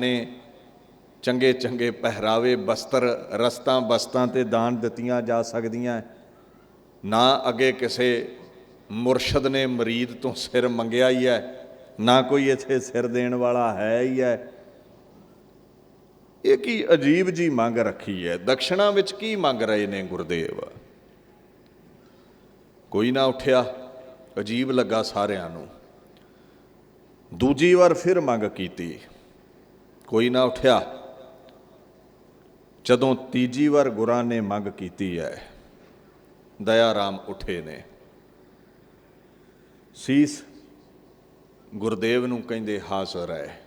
ਨੇ ਚੰਗੇ ਚੰਗੇ ਪਹਿਰਾਵੇ, ਬਸਤਰ, ਰਸਤਾਂ, ਬਸਤਾਂ ਤੇ ਦਾਨ ਦਿੱਤੀਆਂ ਜਾ ਸਕਦੀਆਂ ਨਾ ਅੱਗੇ ਕਿਸੇ ਮੁਰਸ਼ਦ ਨੇ ਮਰੀਦ ਤੋਂ ਸਿਰ ਮੰਗਿਆ ਹੀ ਹੈ, ਨਾ ਕੋਈ ਇੱਥੇ ਸਿਰ ਦੇਣ ਵਾਲਾ ਹੈ ਹੀ ਹੈ। ਇਹ ਕੀ ਅਜੀਬ ਜੀ ਮੰਗ ਰੱਖੀ ਹੈ? ਦਕਸ਼ਣਾ ਵਿੱਚ ਕੀ ਮੰਗ ਰਹੇ ਨੇ ਗੁਰਦੇਵ? ਕੋਈ ਨਾ ਉੱਠਿਆ, ਅਜੀਬ ਲੱਗਾ ਸਾਰਿਆਂ ਨੂੰ। ਦੂਜੀ ਵਾਰ ਫਿਰ ਮੰਗ ਕੀਤੀ। ਕੋਈ ਨਾ ਉੱਠਿਆ। ਜਦੋਂ ਤੀਜੀ ਵਾਰ ਗੁਰਾਂ ਨੇ ਮੰਗ ਕੀਤੀ ਹੈ ਦਇਆ ਰਾਮ ਉੱਠੇ ਨੇ। ਸੀਸ ਗੁਰਦੇਵ ਨੂੰ ਕਹਿੰਦੇ, ਹਾਜ਼ਰ ਹੈ।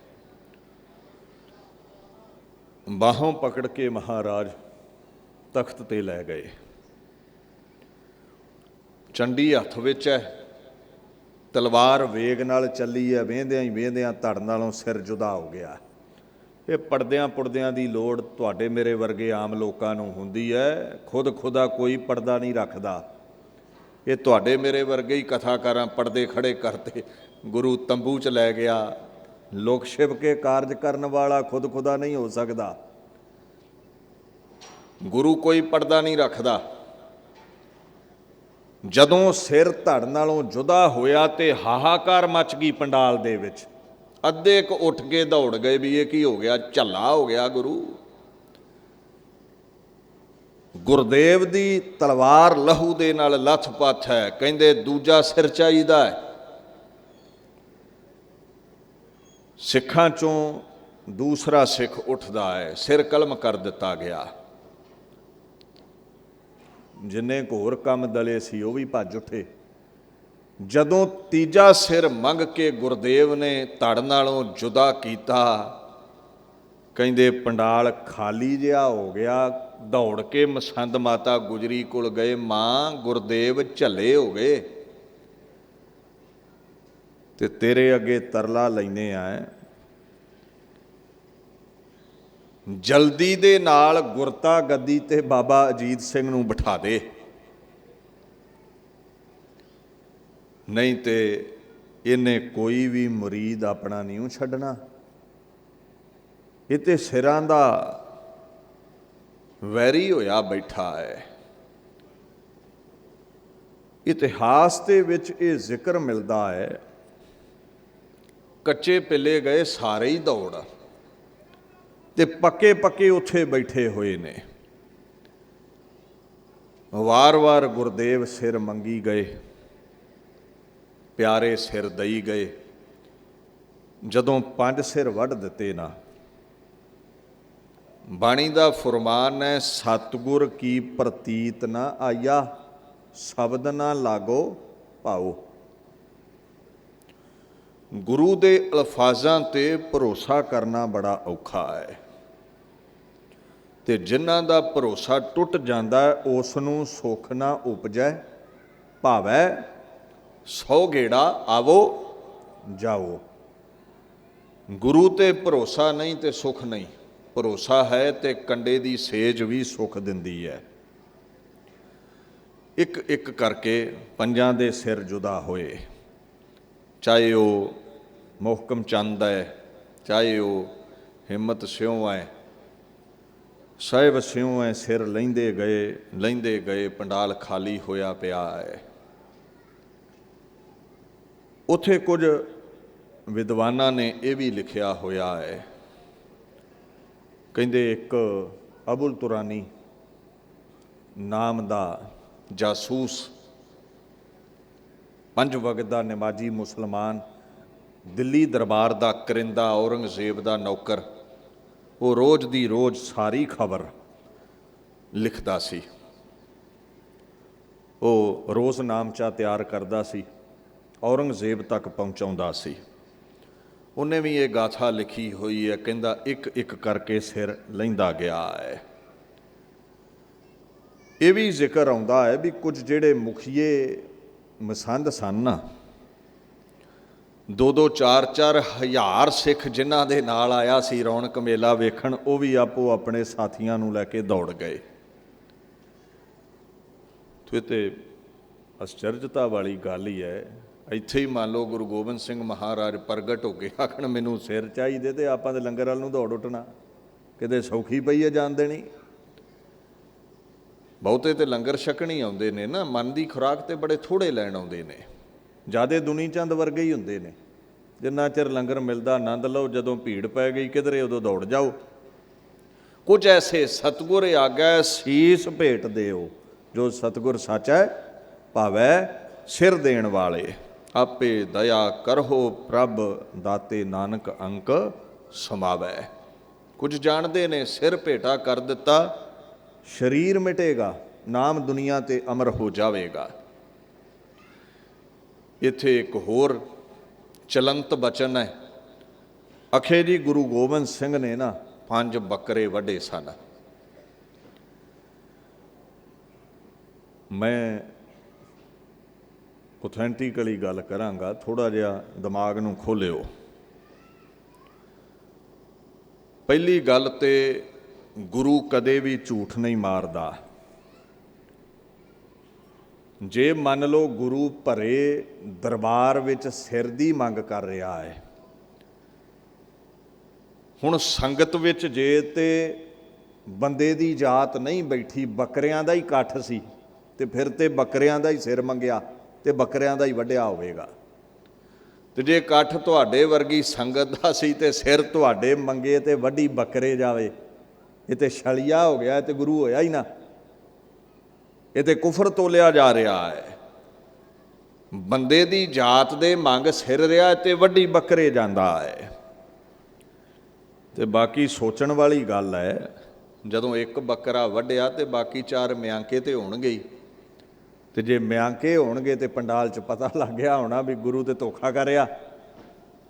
ਬਾਹੋਂ ਪਕੜ ਕੇ ਮਹਾਰਾਜ ਤਖਤ ਤੇ ਲੈ ਗਏ। ਚੰਡੀ ਹੱਥ ਵਿੱਚ ਹੈ। ਤਲਵਾਰ ਵੇਗ ਨਾਲ ਚੱਲੀ ਹੈ, ਵੇਂਦਿਆਂ ਹੀ ਵੇਂਦਿਆਂ ਧੜ ਨਾਲੋਂ ਸਿਰ ਜੁਦਾ ਹੋ ਗਿਆ। ਇਹ ਪਰਦਿਆਂ ਪੁਰਦਿਆਂ ਦੀ ਲੋੜ ਤੁਹਾਡੇ ਮੇਰੇ ਵਰਗੇ ਆਮ ਲੋਕਾਂ ਨੂੰ ਹੁੰਦੀ ਹੈ। ਖੁਦ ਖੁਦਾ ਕੋਈ ਪਰਦਾ ਨਹੀਂ ਰੱਖਦਾ। ਇਹ ਤੁਹਾਡੇ ਮੇਰੇ ਵਰਗੇ ਹੀ ਕਥਾਕਾਰਾਂ ਪਰਦੇ ਖੜੇ ਕਰਤੇ ਗੁਰੂ ਤੰਬੂ ਚ ਲੈ ਗਿਆ। ਲੋਕ ਸ਼ਿਵ ਕੇ ਕਾਰਜ ਕਰਨ ਵਾਲਾ ਖੁਦ ਖੁਦਾ ਨਹੀਂ ਹੋ ਸਕਦਾ। ਗੁਰੂ ਕੋਈ ਪਰਦਾ ਨਹੀਂ ਰੱਖਦਾ। ਜਦੋਂ ਸਿਰ ਧੜ ਨਾਲੋਂ ਜੁਦਾ ਹੋਇਆ ਤੇ ਹਾਹਾਕਾਰ ਮਚ ਗਈ ਪੰਡਾਲ ਦੇ ਵਿੱਚ। ਅੱਧੇ ਕੁ ਉੱਠ ਕੇ ਦੌੜ ਗਏ ਵੀ ਇਹ ਕੀ ਹੋ ਗਿਆ, ਝੱਲਾ ਹੋ ਗਿਆ ਗੁਰੂ। ਗੁਰਦੇਵ ਦੀ ਤਲਵਾਰ ਲਹੂ ਦੇ ਨਾਲ ਲੱਥ-ਪੱਥ ਹੈ, ਕਹਿੰਦੇ ਦੂਜਾ ਸਿਰ ਚਾਹੀਦਾ ਹੈ। ਸਿੱਖਾਂ ਚੋਂ ਦੂਸਰਾ ਸਿੱਖ ਉੱਠਦਾ ਹੈ, ਸਿਰ ਕਲਮ ਕਰ ਦਿੱਤਾ ਗਿਆ। ਜਿੰਨੇ ਘੋਰ ਕੰਮ ਦਲੇ ਸੀ, ਉਹ ਵੀ ਭੱਜ ਉੱਠੇ। ਜਦੋਂ ਤੀਜਾ ਸਿਰ ਮੰਗ ਕੇ ਗੁਰਦੇਵ ਨੇ ਧੜ ਨਾਲੋਂ ਜੁਦਾ ਕੀਤਾ, ਕਹਿੰਦੇ, ਪੰਡਾਲ ਖਾਲੀ ਜਿਹਾ ਹੋ ਗਿਆ, ਦੌੜ ਕੇ ਮਸੰਦ ਮਾਤਾ ਗੁਜਰੀ ਕੋਲ ਗਏ, ਮਾਂ ਗੁਰਦੇਵ ਝੱਲੇ ਹੋ ਗਏ। ਤੇ ਤੇਰੇ ਅੱਗੇ ਤਰਲਾ ਲੈਨੇ ਆ ਜਲਦੀ ਦੇ ਨਾਲ ਗੁਰਤਾ ਗੱਦੀ ਤੇ ਬਾਬਾ ਅਜੀਤ ਸਿੰਘ ਨੂੰ ਬਿਠਾ ਦੇ। ਨਹੀਂ ਤੇ ਇਹਨੇ ਕੋਈ ਵੀ ਮੁਰੀਦ ਆਪਣਾ ਨਹੀਂ ਛੱਡਣਾ। ਇਹ ਤੇ ਸਿਰਾਂ ਦਾ ਵੈਰੀ ਹੋਇਆ ਬੈਠਾ ਹੈ। ਇਤਿਹਾਸ ਦੇ ਵਿੱਚ ਇਹ ਜ਼ਿਕਰ ਮਿਲਦਾ ਹੈ, ਕੱਚੇ ਪਿੱਲੇ ਗਏ ਸਾਰੇ ਹੀ ਦੌੜ ਤੇ ਪੱਕੇ ਪੱਕੇ ਉੱਥੇ ਬੈਠੇ ਹੋਏ ਨੇ। ਵਾਰ-ਵਾਰ ਗੁਰਦੇਵ ਸਿਰ ਮੰਗੀ ਗਏ। ਪਿਆਰੇ ਸਿਰ ਦਈ ਗਏ। ਜਦੋਂ ਪੰਜ ਸਿਰ ਵੱਢ ਦਿੱਤੇ ਨਾ, ਬਾਣੀ ਦਾ ਫਰਮਾਨ ਹੈ, ਸਤਗੁਰ ਕੀ ਪ੍ਰਤੀਤ ਨਾ ਆਇਆ, ਸ਼ਬਦ ਨਾ ਲਾਗੋ ਪਾਓ। ਗੁਰੂ ਦੇ ਅਲਫਾਜ਼ਾਂ ਤੇ ਭਰੋਸਾ ਕਰਨਾ ਬੜਾ ਔਖਾ ਹੈ। ਤੇ ਜਿਨ੍ਹਾਂ ਦਾ ਭਰੋਸਾ ਟੁੱਟ ਜਾਂਦਾ, ਉਸ ਨੂੰ ਸੁੱਖ ਨਾ ਉਪਜੈ, ਭਾਵੈ ਸੌ ਗੇੜਾ ਆਵੋ ਜਾਓ ਗੁਰੂ ਤੇ ਭਰੋਸਾ ਨਹੀਂ ਤੇ ਸੁਖ ਨਹੀਂ। ਭਰੋਸਾ ਹੈ ਤੇ ਕੰਡੇ ਦੀ ਸੇਜ ਵੀ ਸੁਖ ਦਿੰਦੀ ਹੈ। ਇੱਕ ਇੱਕ ਕਰਕੇ ਪੰਜਾਂ ਦੇ ਸਿਰ ਜੁਦਾ ਹੋਏ। ਚਾਹੇ ਉਹ ਮੁਹਕਮ ਚੰਦ ਹੈ, ਚਾਹੇ ਉਹ ਹਿੰਮਤ ਸਿਉ ਹੈ, ਸਾਹਿਬ ਸਿਉ ਹੈ, ਸਿਰ ਲੈਂਦੇ ਗਏ ਲੈਂਦੇ ਗਏ, ਪੰਡਾਲ ਖਾਲੀ ਹੋਇਆ ਪਿਆ ਹੈ। ਉਥੇ ਕੁਝ ਵਿਦਵਾਨਾਂ ਨੇ ਇਹ ਵੀ ਲਿਖਿਆ ਹੋਇਆ ਹੈ। ਕਹਿੰਦੇ ਇੱਕ ਅਬੁਲ ਤੁਰਾਨੀ ਨਾਮ ਦਾ ਜਾਸੂਸ, ਪੰਜ ਵਕਤ ਦਾ ਨਮਾਜ਼ੀ ਮੁਸਲਮਾਨ, ਦਿੱਲੀ ਦਰਬਾਰ ਦਾ ਕਰਿੰਦਾ ਔਰੰਗਜ਼ੇਬ ਦਾ ਨੌਕਰ, ਉਹ ਰੋਜ਼ ਦੀ ਰੋਜ਼ ਸਾਰੀ ਖਬਰ ਲਿਖਦਾ ਸੀ। ਉਹ ਰੋਜ਼ ਨਾਮਚਾ ਤਿਆਰ ਕਰਦਾ ਸੀ। ਔਰੰਗਜ਼ੇਬ ਤੱਕ ਪਹੁੰਚਾਉਂਦਾ ਸੀ। ਉਹਨੇ ਵੀ ਇਹ ਗਾਥਾ ਲਿਖੀ ਹੋਈ ਹੈ, ਕਹਿੰਦਾ ਇੱਕ ਇੱਕ ਕਰਕੇ ਸਿਰ ਲੈਂਦਾ ਗਿਆ ਹੈ। ਇਹ ਵੀ ਜ਼ਿਕਰ ਆਉਂਦਾ ਹੈ ਵੀ ਕੁਝ ਜਿਹੜੇ ਮੁਖੀਏ ਮਸੰਦ ਸਨ। ਨਾ ਦੋ ਦੋ ਚਾਰ ਚਾਰ ਹਜ਼ਾਰ ਸਿੱਖ ਜਿਨ੍ਹਾਂ ਦੇ ਨਾਲ ਆਇਆ ਸੀ ਰੌਣਕ ਮੇਲਾ ਵੇਖਣ, ਉਹ ਵੀ ਆਪੋ ਆਪਣੇ ਸਾਥੀਆਂ ਨੂੰ ਲੈ ਕੇ ਦੌੜ ਗਏ। ਤੇ ਤੇ ਅਸਚਰਜਤਾ ਵਾਲੀ ਗੱਲ ਹੀ ਹੈ ਇੱਥੇ ਹੀ ਮੰਨ ਲਓ ਗੁਰੂ ਗੋਬਿੰਦ ਸਿੰਘ ਮਹਾਰਾਜ ਪ੍ਰਗਟ ਹੋ ਕੇ ਆਖਣ, ਮੈਨੂੰ ਸਿਰ ਚਾਹੀਦੇ ਤੇ ਆਪਾਂ ਦੇ ਲੰਗਰ ਵਾਲ ਨੂੰ ਦੌੜ ਉੱਠਣਾ। ਕਿਤੇ ਸੌਖੀ ਪਈ ਹੈ ਜਾਣ ਦੇਣੀ? ਬਹੁਤੇ ਤੇ ਲੰਗਰ ਛਕਣੀ ਆਉਂਦੇ ਨੇ ਨਾ, ਮਨ ਦੀ ਖੁਰਾਕ ਤੇ ਬੜੇ ਥੋੜੇ ਲੈਣ ਆਉਂਦੇ ਨੇ। ਜਿਆਦੇ ਦੁਨੀ ਚੰਦ ਵਰਗੇ ਹੀ ਹੁੰਦੇ ਨੇ। ਜਿੰਨਾ ਚਿਰ ਲੰਗਰ ਮਿਲਦਾ ਆਨੰਦ ਲਓ, ਜਦੋਂ ਭੀੜ ਪੈ ਗਈ ਕਿਧਰੇ, ਉਦੋਂ ਦੌੜ ਜਾਓ। ਕੁਝ ਐਸੇ ਸਤਗੁਰ ਆਗੈ, ਸੀਸ ਭੇਟ ਦਿਓ, ਜੋ ਸਤਗੁਰ ਸੱਚ ਹੈ, ਭਾਵੈ ਸਿਰ ਦੇਣ ਵਾਲੇ। ਆਪੇ ਦਇਆ ਕਰੋ ਪ੍ਰਭ ਦਾਤੇ ਨਾਨਕ ਅੰਕ ਸਮਾਵੈ। ਕੁਝ ਜਾਣਦੇ ਨੇ ਸਿਰ ਭੇਟਾ ਕਰ ਦਿੱਤਾ, ਸਰੀਰ ਮਿਟੇਗਾ, ਨਾਮ ਦੁਨੀਆ ਤੇ ਅਮਰ ਹੋ ਜਾਵੇਗਾ। ਇੱਥੇ ਇੱਕ ਹੋਰ ਚਲੰਤ ਬਚਨ ਹੈ। ਅਖੇ ਜੀ ਗੁਰੂ ਗੋਬਿੰਦ ਸਿੰਘ ਨੇ ਨਾ ਪੰਜ ਬੱਕਰੇ ਵੱਡੇ ਸਨ। ਮੈਂ ਆਥੈਂਟਿਕਲੀ ਗੱਲ ਕਰਾਂਗਾ ਥੋੜਾ ਜਿਹਾ ਦਿਮਾਗ ਨੂੰ ਖੋਲਿਓ। ਪਹਿਲੀ ਗੱਲ ਤੇ ਗੁਰੂ ਕਦੇ ਵੀ ਝੂਠ ਨਹੀਂ ਮਾਰਦਾ। ਜੇ ਮੰਨ ਲਓ ਗੁਰੂ ਭਰੇ ਦਰਬਾਰ ਵਿੱਚ ਸਿਰ ਦੀ ਮੰਗ ਕਰ ਰਿਹਾ ਹੈ, ਹੁਣ ਸੰਗਤ ਵਿੱਚ ਜੇ ਤੇ ਬੰਦੇ ਦੀ ਜਾਤ ਨਹੀਂ ਬੈਠੀ, ਬੱਕਰਿਆਂ ਦਾ ਹੀ ਇਕੱਠ ਸੀ ਤੇ ਫਿਰ ਤੇ ਬੱਕਰਿਆਂ ਦਾ ਹੀ ਸਿਰ ਮੰਗਿਆ। ਤੇ ਬੱਕਰਿਆਂ ਦਾ ਹੀ ਵੱਢਿਆ ਹੋਵੇਗਾ। ਤੇ ਜੇ ਇਕੱਠ ਤੁਹਾਡੇ ਵਰਗੀ ਸੰਗਤ ਦਾ ਸੀ ਤੇ ਸਿਰ ਤੁਹਾਡੇ ਮੰਗੇ ਤੇ ਵੱਡੀ ਬੱਕਰੇ ਜਾਵੇ। ਇਹ ਤੇ ਛਲੀਆ ਹੋ ਗਿਆ ਤੇ ਗੁਰੂ ਹੋਇਆ ਹੀ ਨਾ। ਇਹ ਤੇ ਕੁਫਰ ਤੋਲਿਆ ਜਾ ਰਿਹਾ ਹੈ। ਬੰਦੇ ਦੀ ਜਾਤ ਦੇ ਮੰਗ ਸਿਰ ਰਿਹਾ ਤੇ ਵੱਡੀ ਬੱਕਰੇ ਜਾਂਦਾ ਹੈ। ਤੇ ਬਾਕੀ ਸੋਚਣ ਵਾਲੀ ਗੱਲ ਹੈ, ਜਦੋਂ ਇੱਕ ਬੱਕਰਾ ਵੱਢਿਆ ਤੇ ਬਾਕੀ ਚਾਰ ਮਿਆਂਕੇ ਤੇ ਹੋਣਗੇ ਹੀ। ਤੇ ਜੇ ਮਿਆਂਕੇ ਹੋਣਗੇ ਤੇ ਪੰਡਾਲ 'ਚ ਪਤਾ ਲੱਗ ਗਿਆ ਹੋਣਾ ਵੀ ਗੁਰੂ ਤੇ ਧੋਖਾ ਕਰਿਆ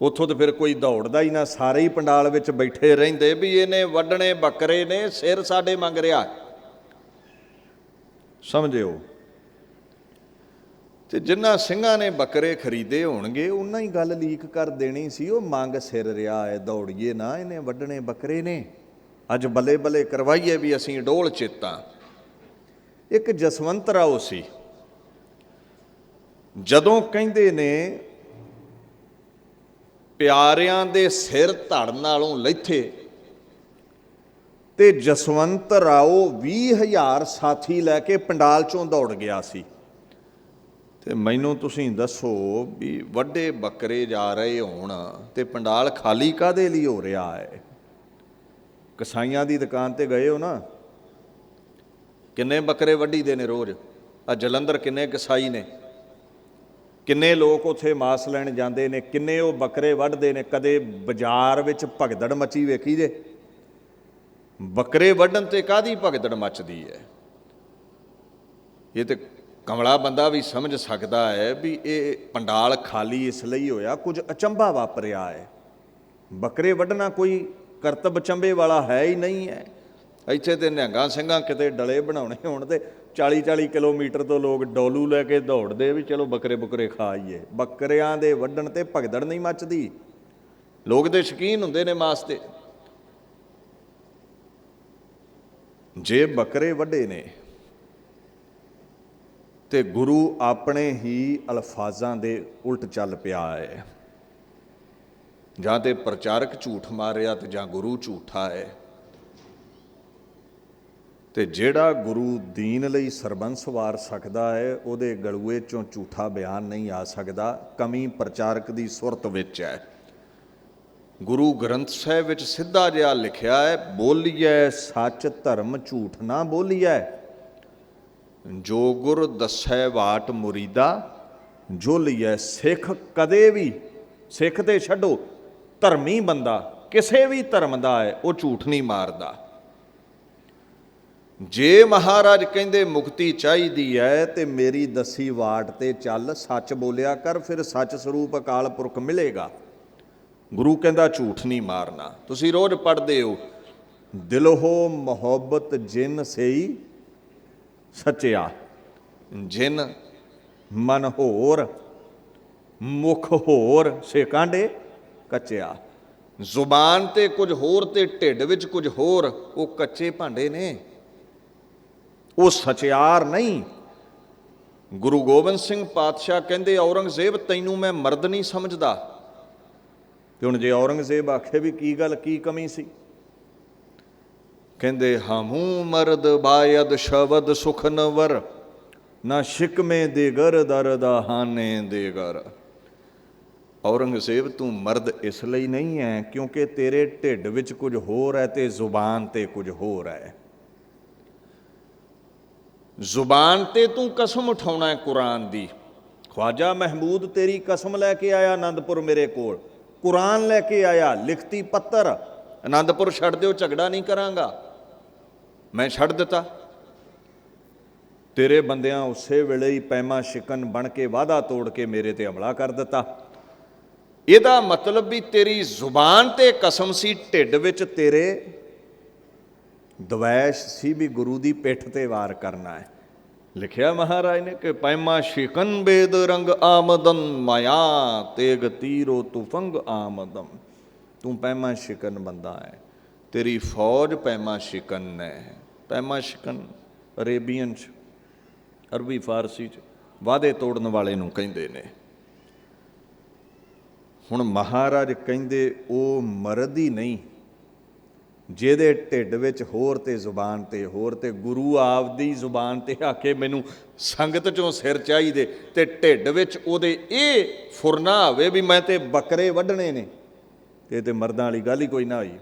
ਉੱਥੋਂ ਤੇ ਫਿਰ ਕੋਈ ਦੌੜਦਾ ਹੀ ਨਾ, ਸਾਰੇ ਹੀ ਪੰਡਾਲ ਵਿੱਚ ਬੈਠੇ ਰਹਿੰਦੇ ਵੀ ਇਹਨੇ ਵੱਢਣੇ ਬੱਕਰੇ ਨੇ, ਸਿਰ ਸਾਡੇ ਮੰਗ ਰਿਹਾ। ਸਮਝਿਓ? ਤੇ ਜਿਨ੍ਹਾਂ ਸਿੰਘਾਂ ਨੇ ਬੱਕਰੇ ਖਰੀਦੇ ਹੋਣਗੇ, ਉਹਨਾਂ ਹੀ ਗੱਲ ਲੀਕ ਕਰ ਦੇਣੀ ਸੀ, ਉਹ ਮੰਗ ਸਿਰ ਰਿਹਾ ਹੈ, ਦੌੜੀਏ ਨਾ, ਇਹਨੇ ਵੱਢਣੇ ਬੱਕਰੇ ਨੇ। ਅੱਜ ਬੱਲੇ ਬੱਲੇ ਕਰਵਾਈਏ ਵੀ ਅਸੀਂ ਡੋਲ ਚਿੱਤਾਂ। ਇੱਕ ਜਸਵੰਤ ਰਾਓ ਸੀ। ਜਦੋਂ ਕਹਿੰਦੇ ਨੇ, ਪਿਆਰਿਆਂ ਦੇ ਸਿਰ ਧੜਨ ਨਾਲੋਂ ਲੈਥੇ ਤੇ ਜਸਵੰਤ ਰਾਓ 20000 ਸਾਥੀ ਲੈ ਕੇ ਪੰਡਾਲ ਚੋਂ ਦੌੜ ਗਿਆ ਸੀ। ਤੇ ਮੈਨੂੰ ਤੁਸੀਂ ਦੱਸੋ ਵੀ ਵੱਡੇ ਬੱਕਰੇ ਜਾ ਰਹੇ ਹੋਣ ਤੇ ਪੰਡਾਲ ਖਾਲੀ ਕਾਦੇ ਲਈ ਹੋ ਰਿਹਾ ਹੈ? ਕਸਾਈਆਂ ਦੀ ਦੁਕਾਨ ਤੇ ਗਏ ਹੋ ਨਾ? ਕਿੰਨੇ ਬੱਕਰੇ ਵੱਢੀ ਦੇ ਨੇ ਰੋਜ਼? ਆ ਜਲੰਧਰ ਕਿੰਨੇ ਕਸਾਈ ਨੇ? ਕਿੰਨੇ ਲੋਕ ਉੱਥੇ ਮਾਸ ਲੈਣ ਜਾਂਦੇ ਨੇ, ਕਿੰਨੇ ਉਹ ਬੱਕਰੇ ਵੱਢਦੇ ਨੇ, ਕਦੇ ਬਾਜ਼ਾਰ ਵਿੱਚ ਭਗਦੜ ਮਚੀ ਵੇਖੀ ਜੇ। ਬੱਕਰੇ ਵੱਢਣ ਤੇ ਕਾਦੀ ਭਗਦੜ ਮਚਦੀ ਹੈ? ਇਹ ਤੇ ਕਮਲਾ ਬੰਦਾ ਵੀ ਸਮਝ ਸਕਦਾ ਹੈ ਵੀ ਇਹ ਪੰਡਾਲ ਖਾਲੀ ਇਸ ਲਈ ਹੋਇਆ, ਕੁਝ ਅਚੰਭਾ ਵਾਪਰਿਆ ਹੈ। ਬੱਕਰੇ ਵੱਢਣਾ ਕੋਈ ਕਰਤਬ ਚੰਬੇ ਵਾਲਾ ਹੈ ਹੀ ਨਹੀਂ ਹੈ। ਇੱਥੇ ਤੇ ਨਿਹੰਗਾਂ ਸਿੰਘਾਂ ਕਿਤੇ ਡਲੇ ਬਣਾਉਣੇ ਹੋਣ ਤੇ 40 40 ਕਿਲੋਮੀਟਰ ਤੋਂ ਲੋਕ ਡੋਲੂ ਲੈ ਕੇ ਦੌੜਦੇ ਵੀ ਚਲੋ ਬੱਕਰੇ ਬੁਕਰੇ ਖਾ ਆਈਏ। ਬੱਕਰਿਆਂ ਦੇ ਵੱਢਣ ਤੇ ਭਗਦੜ ਨਹੀਂ ਮੱਚਦੀ। ਲੋਕ ਦੇ ਸ਼ਕੀਨ ਹੁੰਦੇ ਨੇ ਮਾਸ ਤੇ। ਜੇ ਬੱਕਰੇ ਵੱਡੇ ਨੇ, ਤੇ ਗੁਰੂ ਆਪਣੇ ਹੀ ਅਲਫਾਜ਼ਾਂ ਦੇ ਉਲਟ ਚੱਲ ਪਿਆ ਹੈ। ਜਾਂ ਤੇ ਪ੍ਰਚਾਰਕ ਝੂਠ ਮਾਰਿਆ ਤੇ ਜਾਂ ਗੁਰੂ ਝੂਠਾ ਹੈ। ਤੇ ਜਿਹੜਾ ਗੁਰੂ ਦੀਨ ਲਈ ਸਰਬੰਸ ਵਾਰ ਸਕਦਾ ਹੈ, ਉਹਦੇ ਗਲੂਏ ਚੋਂ ਝੂਠਾ ਬਿਆਨ ਨਹੀਂ ਆ ਸਕਦਾ, ਕਮੀ ਪ੍ਰਚਾਰਕ ਦੀ ਸੁਰਤ ਵਿੱਚ ਹੈ। ਗੁਰੂ ਗ੍ਰੰਥ ਸਾਹਿਬ ਵਿੱਚ ਸਿੱਧਾ ਜਿਹਾ ਲਿਖਿਆ ਹੈ, ਬੋਲੀਐ ਸੱਚ ਧਰਮ ਝੂਠ ਨਾ ਬੋਲੀਐ। ਜੋ ਗੁਰ ਦੱਸੈ ਬਾਟ ਮੁਰੀਦਾ ਜੋ ਲਈਐ ਸਿੱਖ ਕਦੇ ਵੀ, ਸਿੱਖ ਤੇ ਛੱਡੋ, ਧਰਮੀ ਬੰਦਾ ਕਿਸੇ ਵੀ ਧਰਮ ਦਾ ਹੈ, ਉਹ ਝੂਠ ਨਹੀਂ ਮਾਰਦਾ। ਜੇ ਮਹਾਰਾਜ ਕਹਿੰਦੇ ਮੁਕਤੀ ਚਾਹੀਦੀ ਹੈ ਤੇ ਮੇਰੀ ਦਸੀ ਵਾਟ ਤੇ ਚੱਲ, ਸੱਚ ਬੋਲਿਆ ਕਰ, ਫਿਰ ਸੱਚ ਸਰੂਪ ਅਕਾਲ ਪੁਰਖ ਮਿਲੇਗਾ। ਗੁਰੂ ਕਹਿੰਦਾ ਝੂਠ ਨਹੀਂ ਮਾਰਨਾ। ਤੁਸੀਂ ਰੋਜ਼ ਪੜ੍ਹਦੇ ਹੋ ਦਿਲਹੋ ਮੁਹੱਬਤ ਜਿਨ ਸਈ ਸਚਿਆ, ਜਿਨ ਮਨ ਹੋਰ, ਮੁਖ ਹੋਰ ਸੇ ਕਾਂਡੇ ਕੱਚਿਆ। ਜ਼ੁਬਾਨ ਤੇ ਕੁਝ ਹੋਰ ਤੇ ਢਿੱਡ ਵਿੱਚ ਕੁਝ ਹੋਰ, ਉਹ ਕੱਚੇ ਭਾਂਡੇ ਨੇ। ਉਹ ਸਚਿਆਰ ਨਹੀਂ। ਗੁਰੂ ਗੋਬਿੰਦ ਸਿੰਘ ਪਾਤਸ਼ਾਹ ਕਹਿੰਦੇ, ਔਰੰਗਜ਼ੇਬ, ਤੈਨੂੰ ਮੈਂ ਮਰਦ ਨਹੀਂ ਸਮਝਦਾ। ਤੇ ਹੁਣ ਜੇ ਔਰੰਗਜ਼ੇਬ ਆਖੇ ਵੀ ਕੀ ਗੱਲ, ਕੀ ਕਮੀ ਸੀ? ਕਹਿੰਦੇ, ਹਮੂ ਮਰਦ ਬਾਇਦ ਸ਼ਬਦ ਸੁਖਨਵਰ ਨਾ ਸ਼ਿਕਮੇ ਦੇ ਗਰ ਦਰਦਾ ਹਾਨੇ ਦੇ ਗਰ ਔਰੰਗਜ਼ੇਬ, ਤੂੰ ਮਰਦ ਇਸ ਲਈ ਨਹੀਂ ਹੈ ਕਿਉਂਕਿ ਤੇਰੇ ਢਿੱਡ ਵਿੱਚ ਕੁਝ ਹੋਰ ਹੈ ਤੇ ਜ਼ੁਬਾਨ ਤੇ ਕੁਝ ਹੋਰ ਹੈ। ਜ਼ੁਬਾਨ ਤੇ ਤੂੰ ਕਸਮ ਉਠਾਉਣਾ ਹੈ ਕੁਰਾਨ ਦੀ। ਖਵਾਜਾ ਮਹਿਮੂਦ, ਤੇਰੀ ਕਸਮ ਲੈ ਕੇ ਆਇਆ ਆਨੰਦਪੁਰ ਮੇਰੇ ਕੋਲ। ਕੁਰਾਨ ਲੈ ਕੇ ਆਇਆ, ਲਿਖਤੀ ਪੱਤਰ। ਆਨੰਦਪੁਰ ਛੱਡ ਦਿਓ, ਝਗੜਾ ਨਹੀਂ ਕਰਾਂਗਾ। ਮੈਂ ਛੱਡ ਦਿੱਤਾ। ਤੇਰੇ ਬੰਦਿਆਂ ਉਸੇ ਵੇਲੇ ਹੀ ਪੈਮਾ ਸ਼ਿਕਨ ਬਣ ਕੇ ਵਾਦਾ ਤੋੜ ਕੇ ਮੇਰੇ ਤੇ ਹਮਲਾ ਕਰ ਦਿੱਤਾ। ਇਹਦਾ ਮਤਲਬ ਵੀ ਤੇਰੀ ਜ਼ੁਬਾਨ ਤੇ ਕਸਮ ਸੀ, ਢਿੱਡ ਵਿੱਚ ਤੇਰੇ ਦਵੈਸ਼ ਸੀ ਵੀ ਗੁਰੂ ਦੀ ਪਿੱਠ ਤੇ ਵਾਰ ਕਰਨਾ ਹੈ। ਲਿਖਿਆ ਮਹਾਰਾਜ ਨੇ ਕਿ ਪੈਮਾ ਸ਼ਿਕਨ ਬੇਦ ਰੰਗ ਆਮਦਨ, ਮਾਇਆ ਤੇਗ ਤੀਰੋ ਤੁਫੰਗ ਆਮਦਮ ਤੂੰ ਪੈਮਾ ਸ਼ਿਕਨ ਬੰਦਾ ਹੈ, ਤੇਰੀ ਫੌਜ ਪੈਮਾ ਸ਼ਿਕਨ ਹੈ। ਪੈਮਾ ਸ਼ਿਕਨ ਅਰੇਬੀਅਨ ਚ, ਅਰਬੀ ਫਾਰਸੀ ਚ ਵਾਅਦੇ ਤੋੜਨ ਵਾਲੇ ਨੂੰ ਕਹਿੰਦੇ ਨੇ। ਹੁਣ ਮਹਾਰਾਜ ਕਹਿੰਦੇ, ਉਹ ਮਰਦ ਹੀ ਨਹੀਂ ਜਿਹਦੇ ਢਿੱਡ ਵਿੱਚ ਹੋਰ ਤੇ ਜ਼ੁਬਾਨ ਤੇ, ਹੋਰ ਤੇ ਗੁਰੂ ਆਪਦੀ ਜ਼ੁਬਾਨ ਤੇ ਆ ਕੇ ਮੈਨੂੰ ਸੰਗਤ ਚੋਂ ਸਿਰ ਚਾਹੀਦੇ ਤੇ ਢਿੱਡ ਵਿੱਚ ਉਹਦੇ ਇਹ ਫੁਰਨਾ ਆਵੇ ਵੀ ਮੈਂ ਤੇ ਬੱਕਰੇ ਵੱਢਣੇ ਨੇ। ਤੇ ਇਹ ਤੇ ਮਰਦਾਂ ਵਾਲੀ ਗੱਲ ਹੀ ਕੋਈ ਨਾ ਹੋਈ।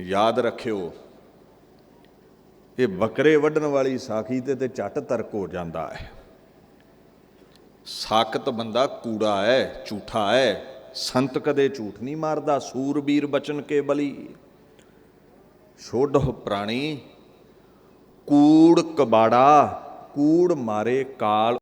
ਯਾਦ ਰੱਖਿਓ, ਇਹ ਬੱਕਰੇ ਵੱਢਣ ਵਾਲੀ ਸਾਖੀ ਤੇ ਤੇ ਝੱਟ ਤਰਕ ਹੋ ਜਾਂਦਾ ਹੈ। ਸਾਖਤ ਬੰਦਾ ਕੂੜਾ ਹੈ, ਝੂਠਾ ਹੈ ਸੰਤ ਕਦੇ ਝੂਠ ਨਹੀਂ ਮਾਰਦਾ, ਸੂਰਬੀਰ ਬਚਨ ਕੇ ਬਲੀ। ਛੋਡੋ ਪ੍ਰਾਣੀ, ਕੂੜ ਕਬਾੜਾ, ਕੂੜ ਮਾਰੇ ਕਾਲ।